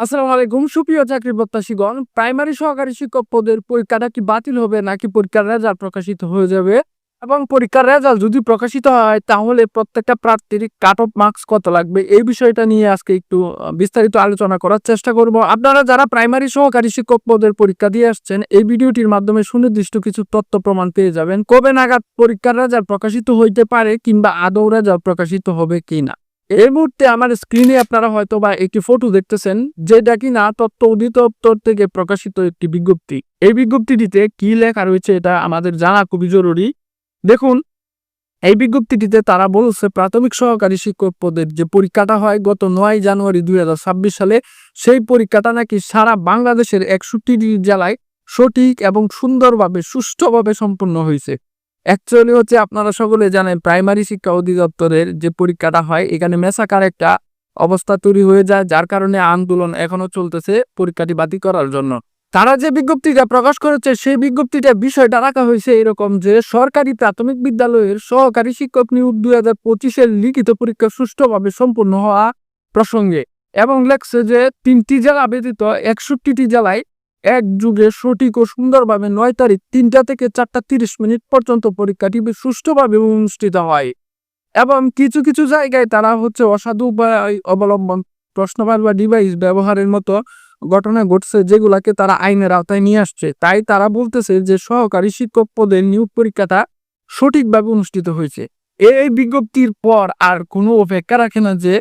আসসালামু আলাইকুম, সুপ্রিয় চাকরি প্রত্যাশীগণ, প্রাইমারি সহকারী শিক্ষক পদের পরীক্ষাটা কি বাতিল হবে নাকি পরীক্ষার রেজাল্ট প্রকাশিত হয়ে যাবে? এবং পরীক্ষার রেজাল্ট যদি প্রকাশিত হয়, তাহলে প্রত্যেকটা প্রার্থীর কাট অফ মার্কস কত লাগবে? এই বিষয়টা নিয়ে আজকে একটু বিস্তারিত আলোচনা করার চেষ্টা করব। আপনারা যারা প্রাইমারি সহকারী শিক্ষক পদের পরীক্ষা দিয়ে আসছেন, এই ভিডিওটির মাধ্যমে সুনির্দিষ্ট কিছু তথ্য প্রমাণ পেয়ে যাবেন। কবে নাগাদ পরীক্ষার রেজাল্ট প্রকাশিত হইতে পারে কিংবা আদৌ রেজাল্ট প্রকাশিত হবে কিনা? এই মুহূর্তে আমার স্ক্রিনে আপনারা হয়তো বা একটি ফটো দেখতেছেন, যেটা কিনা তথ্য অধিদপ্তর থেকে প্রকাশিত একটি বিজ্ঞপ্তি। এই বিজ্ঞপ্তিটিতে কি লেখা রয়েছে এটা আমাদের জানা খুবই জরুরি। দেখুন, এই বিজ্ঞপ্তিটিতে তারা বলছে, প্রাথমিক সহকারী শিক্ষক পদের যে পরীক্ষাটা হয় গত নয় জানুয়ারি দুই হাজার ছাব্বিশ সালে, সেই পরীক্ষাটা নাকি সারা বাংলাদেশের একষট্টি জেলায় সঠিক এবং সুন্দরভাবে, সুষ্ঠুভাবে সম্পন্ন হয়েছে। অ্যাকচুয়ালি হচ্ছে আপনারা সকলে জানেন প্রাইমারি শিক্ষা অধিদপ্তরের যে পরীক্ষাটা হয়, এখানে মেসাকার একটা অবস্থা তৈরি হয়ে যায়, যার কারণে আন্দোলন এখনও চলতেছে পরীক্ষাটি বাতিল করার জন্য। তারা যে বিজ্ঞপ্তিটা প্রকাশ করেছে, সেই বিজ্ঞপ্তিটা, বিষয়টা রাখা হয়েছে এরকম যে, সরকারি প্রাথমিক বিদ্যালয়ের সহকারী শিক্ষক নিয়োগ দুই হাজার পঁচিশের লিখিত পরীক্ষা সুষ্ঠুভাবে সম্পন্ন হওয়া প্রসঙ্গে এবং লেখছে যে, তিনটি জেলা ব্যতীত একষট্টিটি জেলায় এক যুগে সঠিক ও সুন্দরভাবে নয় তারিখ তিনটা থেকে চারটা তিরিশ মিনিট পর্যন্ত পরীক্ষাটি সুষ্ঠুভাবে অনুষ্ঠিত হয় এবং কিছু কিছু জায়গায় তারা হচ্ছে অসাধু উপায় অবলম্বন প্রশ্নপাল বা ডিভাইস ব্যবহারের মতো ঘটনা ঘটছে যেগুলাকে তারা আইনের আওতায় নিয়ে আসছে। তাই তারা বলতেছে যে সহকারী শিক্ষক পদের নিয়োগ পরীক্ষাটা সঠিকভাবে অনুষ্ঠিত হয়েছে। এই বিজ্ঞপ্তির পর আর কোনো অপেক্ষা রাখে না যে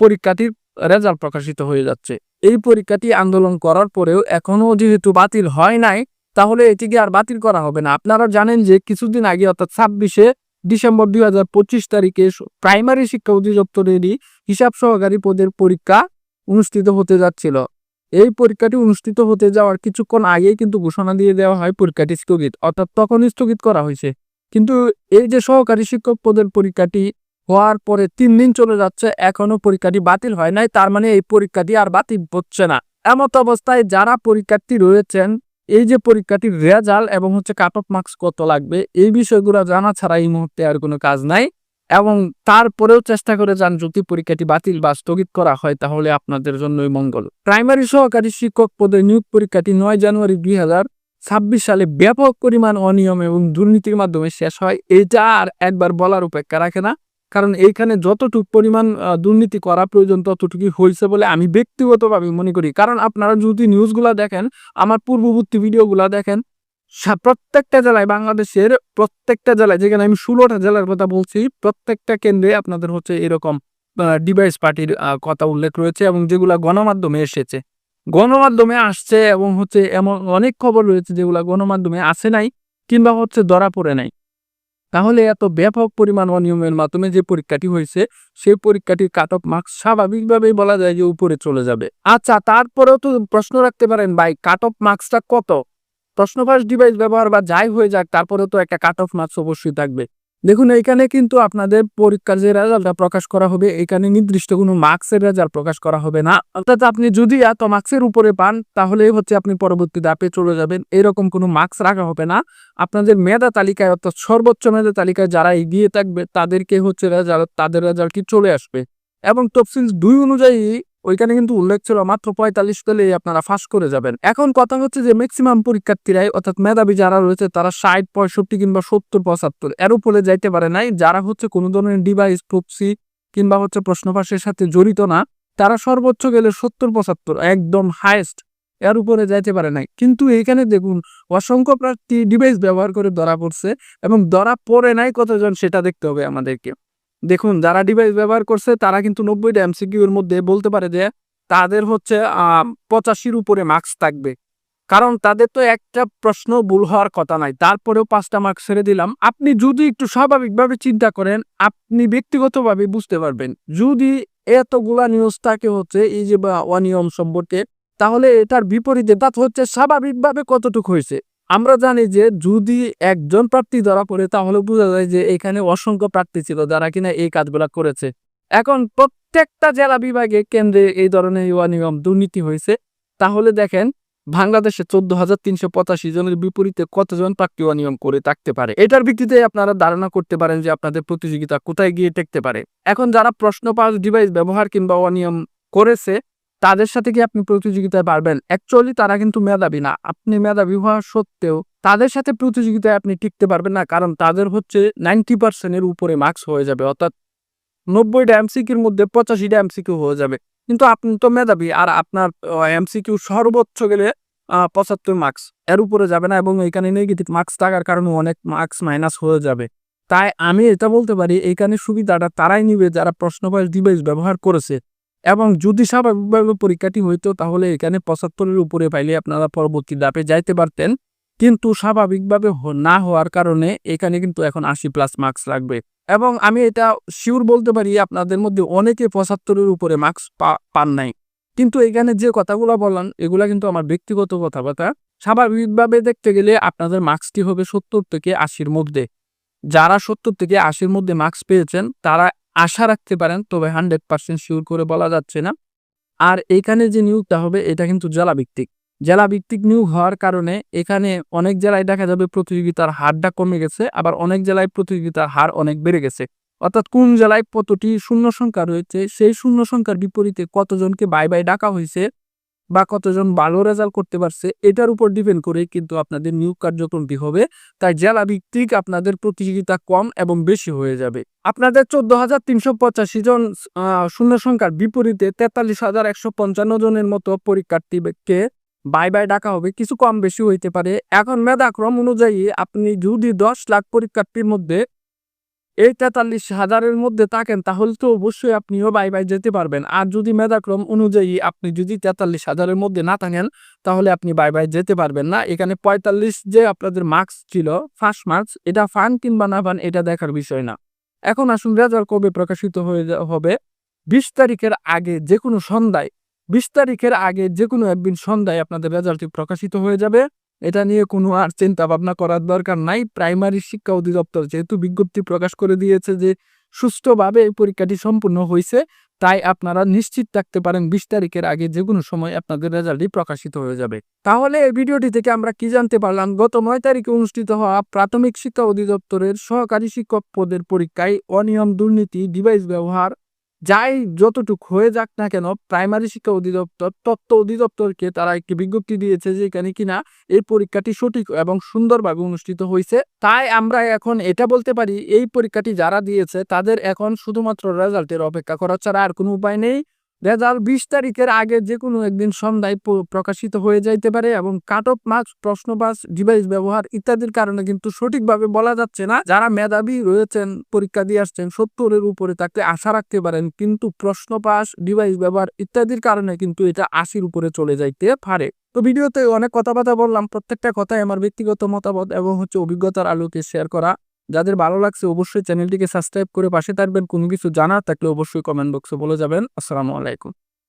পরীক্ষাটির রেজাল্ট প্রকাশিত হয়ে যাচ্ছে। এই পরীক্ষাটি আন্দোলন করার পরেও এখনও যেহেতু বাতিল হয় নাই, তাহলে এটিকে আর বাতিল করা হবে না। আপনারা জানেন যে কিছুদিন আগে, অর্থাৎ ছাব্বিশে ডিসেম্বর দুই হাজার পঁচিশ তারিখে প্রাইমারি শিক্ষা অধিদপ্তরেরই হিসাব সহকারী পদের পরীক্ষা অনুষ্ঠিত হতে যাচ্ছিল। এই পরীক্ষাটি অনুষ্ঠিত হতে যাওয়ার কিছুক্ষণ আগেই কিন্তু ঘোষণা দিয়ে দেওয়া হয় পরীক্ষাটি স্থগিত, অর্থাৎ তখন স্থগিত করা হয়েছে। কিন্তু এই যে সহকারী শিক্ষক পদের পরীক্ষাটি হওয়ার পরে তিন দিন চলে যাচ্ছে, এখনও পরীক্ষাটি বাতিল হয় নাই, তার মানে এই পরীক্ষাটি আর বাতিল হচ্ছে না। এমত অবস্থায় যারা পরীক্ষার্থী রয়েছেন, এই যে পরীক্ষাটির রেজাল্ট এবং হচ্ছে কাট অফ মার্কস কত লাগবে, এই বিষয়গুলো জানা ছাড়া এই মুহূর্তে আর কোনো কাজ নাই। এবং তারপরেও চেষ্টা করে যান, যদি পরীক্ষাটি বাতিল বা স্থগিত করা হয়, তাহলে আপনাদের জন্যই মঙ্গল। প্রাইমারি সহকারী শিক্ষক পদে নিয়োগ পরীক্ষাটি নয় জানুয়ারি দুই ছাব্বিশ সালে ব্যাপক পরিমাণ অনিয়ম এবং দুর্নীতির মাধ্যমে শেষ হয়। এটা আর একবার বলার উপেক্ষা রাখে না। কারণ এইখানে যতটুকু পরিমাণ দুর্নীতি করা প্রয়োজন ততটুকু হয়েছে বলে আমি ব্যক্তিগতভাবে মনে করি। কারণ আপনারা যদি নিউজগুলা দেখেন, আমার পূর্ববর্তী ভিডিওগুলা দেখেন প্রত্যেকটা জেলায়, বাংলাদেশের প্রত্যেকটা জেলায়, যেখানে আমি ষোলোটা জেলার কথা বলছি, প্রত্যেকটা কেন্দ্রে আপনাদের হচ্ছে এরকম ডিভাইস পার্টির কথা উল্লেখ রয়েছে এবং যেগুলা গণমাধ্যমে এসেছে। গণমাধ্যমে আসছে এবং হচ্ছে এমন অনেক খবর রয়েছে যেগুলা গণমাধ্যমে আসে নাই কিংবা হচ্ছে ধরা পড়ে নাই। তাহলে এত ব্যাপক পরিমাণ অনিয়মের মাধ্যমে যে পরীক্ষাটি হয়েছে, সেই পরীক্ষাটির কাট অফ মার্কস স্বাভাবিকভাবেই বলা যায় যে উপরে চলে যাবে। আচ্ছা তারপরেও তো প্রশ্ন রাখতে পারেন, ভাই কাট অফ মার্কসটা কত? প্রশ্নফাঁস ডিভাইস ব্যবহার বা যাই হয়ে যাক, তারপরেও তো একটা কাট অফ মার্কস অবশ্যই থাকবে। দেখুন, এইখানে কিন্তু আপনাদের পরীক্ষার যে রেজাল্টটা প্রকাশ করা হবে এখানে নির্দিষ্ট কোনো মার্কসের রেজাল্ট প্রকাশ করা হবে না। অর্থাৎ আপনি যদি এত মার্কসের উপরে পান তাহলে হচ্ছে আপনি পরবর্তী ধাপে চলে যাবেন। এরকম কোনো মার্কস রাখা হবে না। আপনাদের মেধা তালিকায়, অর্থাৎ সর্বোচ্চ মেধা তালিকায় যারা এগিয়ে থাকবে, তাদেরকে হচ্ছে রেজাল্ট, তাদের রেজাল্টটি চলে আসবে? এবং তফসিল দুই অনুযায়ী ওইখানে কিন্তু উল্লেখ ছিল মাত্র পঁয়তাল্লিশ পেলে আপনারা ফাঁস করে যাবেন। এখন কথা হচ্ছে যে ম্যাক্সিমাম পরীক্ষার্থীরাই, অর্থাৎ মেধাবী যারা রয়েছে, তারা ষাট, পঁয়ষট্টি কিংবা সত্তর, পঁচাত্তর, এর উপরে যাইতে পারে নাই। যারা হচ্ছে কোনো ধরনের ডিভাইস প্রক্সি কিংবা হচ্ছে প্রশ্নপাশের সাথে জড়িত না, তারা সর্বোচ্চ গেলে সত্তর, পঁচাত্তর, একদম হায়েস্ট এর উপরে যাইতে পারে নাই। কিন্তু এখানে দেখুন, অসংখ্য প্রার্থী ডিভাইস ব্যবহার করে ধরা পড়ছে এবং ধরা পড়ে নাই কতজন সেটা দেখতে হবে আমাদেরকে। দেখুন, যারা ডিভাইস ব্যবহার করছে, তারা কিন্তু নব্বইটা এমসিকিউ এর মধ্যে বলতে পারে যে, তাদের হচ্ছে পঁচাশির উপরে মার্কস থাকবে। কারণ তাদের তো একটা প্রশ্ন ভুল হওয়ার কথা নাই। তারপরেও পাঁচটা মার্কস ছেড়ে দিলাম। আপনি যদি একটু স্বাভাবিকভাবে চিন্তা করেন, আপনি ব্যক্তিগতভাবে বুঝতে পারবেন। যদি এতগুলা নিউজ থাকে হচ্ছে, এই যে বা অনিয়ম সম্পর্কে, তাহলে এটার বিপরীতে তা হচ্ছে স্বাভাবিকভাবে কতটুকু হয়েছে? আমরা জানি যে যদি একজন প্রার্থী ধরা পড়ে, তাহলে বোঝা যায় যে এখানে অসংখ্য প্রার্থী ছিল যারা কিনা এই কাজগুলা করেছে। এখন প্রত্যেকটা জেলা বিভাগে কেন্দ্রে এই ধরনের এই অনিয়ম দুর্নীতি হয়েছে। তাহলে দেখেন, বাংলাদেশে চোদ্দ হাজার তিনশো পঁচাশি জনের বিপরীতে কতজন প্রার্থী অনিয়ম করে থাকতে পারে? এটার ভিত্তিতে আপনারা ধারণা করতে পারেন যে আপনাদের প্রতিযোগিতা কোথায় গিয়ে টেকতে পারে। এখন যারা প্রশ্ন পাস ডিভাইস ব্যবহার কিংবা অনিয়ম করেছে তাদের সাথে কি আপনি প্রতিযোগিতায় পারবেন। অ্যাকচুয়ালি তারা কিন্তু মেধাবী না। আপনি মেধাবী হওয়া সত্ত্বেও তাদের সাথে প্রতিযোগিতায় আপনি টিকতে পারবেন না। কারণ তাদের হচ্ছে নাইনটি পার্সেন্টের উপরে মার্কস হয়ে যাবে। অর্থাৎ নব্বইটা এমসিকিউর মধ্যে পঁচাশিটা এমসিকিউ হয়ে যাবে। কিন্তু আপনি তো মেধাবী আর আপনার এমসিকিউ সর্বোচ্চ গেলে পঁচাত্তর মার্কস এর উপরে যাবে না এবং এখানে নেগেটিভ মার্কস থাকার কারণে অনেক মার্কস মাইনাস হয়ে যাবে। তাই আমি এটা বলতে পারি এইখানে সুবিধাটা তারাই নিবে যারা প্রশ্নবাস ডিভাইস ব্যবহার করেছে। এবং যদি স্বাভাবিকভাবে পরীক্ষাটি হইতো, তাহলে এখানে পঁচাত্তরের উপরে পাইলে আপনারা পরবর্তী ধাপে যাইতে পারতেন। কিন্তু স্বাভাবিকভাবে না হওয়ার কারণে এখানে কিন্তু এখন আশি প্লাস মার্কস লাগবে। এবং আমি এটা শিওর বলতে পারি, আপনাদের মধ্যে অনেকে পঁচাত্তরের উপরে মার্কস পান নাই। কিন্তু এখানে যে কথাগুলো বললাম, এগুলা কিন্তু আমার ব্যক্তিগত কথাবার্তা। স্বাভাবিকভাবে দেখতে গেলে আপনাদের মার্কসটি হবে সত্তর থেকে আশির মধ্যে। যারা সত্তর থেকে আশির মধ্যে মার্কস পেয়েছেন, তারা আশা রাখতে পারেন, তবে হান্ড্রেড পার্সেন্ট শিওর করে বলা যাচ্ছে না। আর এখানে যে নিয়োগটা হবে, এটা কিন্তু জেলাভিত্তিক। জেলাভিত্তিক জেলা ভিত্তিক নিয়োগ হওয়ার কারণে এখানে অনেক জেলায় দেখা যাবে প্রতিযোগিতার হারটা কমে গেছে, আবার অনেক জেলায় প্রতিযোগিতার হার অনেক বেড়ে গেছে। অর্থাৎ কোন জেলায় কতটি শূন্য সংখ্যা রয়েছে, সেই শূন্য সংখ্যার বিপরীতে কতজনকে বাই বাই ডাকা হয়েছে বা কতজন ভালো রেজাল্ট করতে পারছে, এটার উপর ডিপেন্ড করে কিন্তু আপনাদের নিয়োগ কার্যক্রমটি হবে। তাই জেলা ভিত্তিক আপনাদের প্রতিযোগিতা কম এবং বেশি হয়ে যাবে। আপনাদের চোদ্দ হাজার তিনশো পঁচাশি জন শূন্য সংখ্যার বিপরীতে তেতাল্লিশ হাজার একশো পঞ্চান্ন জনের মতো পরীক্ষার্থীকে বাই বাই ডাকা হবে। কিছু কম বেশি হইতে পারে। এখন মেধাক্রম অনুযায়ী আপনি যদি দশ লাখ পরীক্ষার্থীর মধ্যে এই তেতাল্লিশ হাজারের মধ্যে থাকেন, তাহলে তো অবশ্যই আপনিও বাই বাই যেতে পারবেন। আর যদি মেধাক্রম অনুযায়ী আপনি যদি তেতাল্লিশ হাজারের মধ্যে না থাকেন, তাহলে আপনি বাই বাই যেতে পারবেন না। এখানে পঁয়তাল্লিশ যে আপনাদের মার্কস ছিল ফার্স্ট মার্কস এটা ফান কিংবা না ফান এটা দেখার বিষয় না। এখন আসুন রেজাল্ট কবে প্রকাশিত হয়ে হবে? বিশ তারিখের আগে যে কোনো সন্ধ্যায়, বিশ তারিখের আগে যে কোনো একদিন সন্ধ্যায় আপনাদের রেজাল্টটি প্রকাশিত হয়ে যাবে। এটা নিয়ে কোনো আর চিন্তা ভাবনা করার দরকার নাই। প্রাইমারি শিক্ষা অধিদপ্তর যেহেতু বিজ্ঞপ্তি প্রকাশ করে দিয়েছে যে, সুষ্ঠুভাবে এই পরীক্ষাটি সম্পূর্ণ হয়েছে তাই আপনারা নিশ্চিত থাকতে পারেন বিশ তারিখের আগে যে কোনো সময় আপনাদের রেজাল্টটি প্রকাশিত হয়ে যাবে। তাহলে এই ভিডিওটি থেকে আমরা কি জানতে পারলাম? গত নয় তারিখে অনুষ্ঠিত হওয়া প্রাথমিক শিক্ষা অধিদপ্তরের সহকারী শিক্ষক পদের পরীক্ষায় অনিয়ম, দুর্নীতি, ডিভাইস ব্যবহার যাই যতটুক হয়ে যাক না কেন প্রাইমারি শিক্ষা অধিদপ্তর, তত্ত্ব অধিদপ্তরকে তারা একটি বিজ্ঞপ্তি দিয়েছে যে এখানে কিনা এই পরীক্ষাটি সঠিক এবং সুন্দরভাবে অনুষ্ঠিত হয়েছে। তাই আমরা এখন এটা বলতে পারি, এই পরীক্ষাটি যারা দিয়েছে তাদের এখন শুধুমাত্র রেজাল্টের অপেক্ষা করা ছাড়া আর কোনো উপায় নেই। রেজাল্ট বিশ তারিখের আগে যে কোনো একদিন সন্ধ্যায় প্রকাশিত হয়ে যাইতে পারে এবং কাট অফ মার্কস প্রশ্নপাস ডিভাইস ব্যবহার ইত্যাদির কারণে কিন্তু সঠিকভাবে বলা যাচ্ছে না। যারা মেধাবী রয়েছেন, পরীক্ষা দিয়ে আসছেন, সত্তরের উপরে তাকে আশা রাখতে পারেন, কিন্তু প্রশ্ন পাস ডিভাইস ব্যবহার ইত্যাদির কারণে কিন্তু এটা আশির উপরে চলে যাইতে পারে। তো ভিডিওতে অনেক কথাবার্তা বললাম, প্রত্যেকটা কথাই আমার ব্যক্তিগত মতামত এবং হচ্ছে অভিজ্ঞতার আলোকে শেয়ার করা। যাদের ভালো লাগছে অবশ্যই চ্যানেলটিকে সাবস্ক্রাইব করে পাশে থাকবেন। কোনো কিছু জানার থাকলে অবশ্যই কমেন্ট বক্সে বলে যাবেন। আসসালামু আলাইকুম।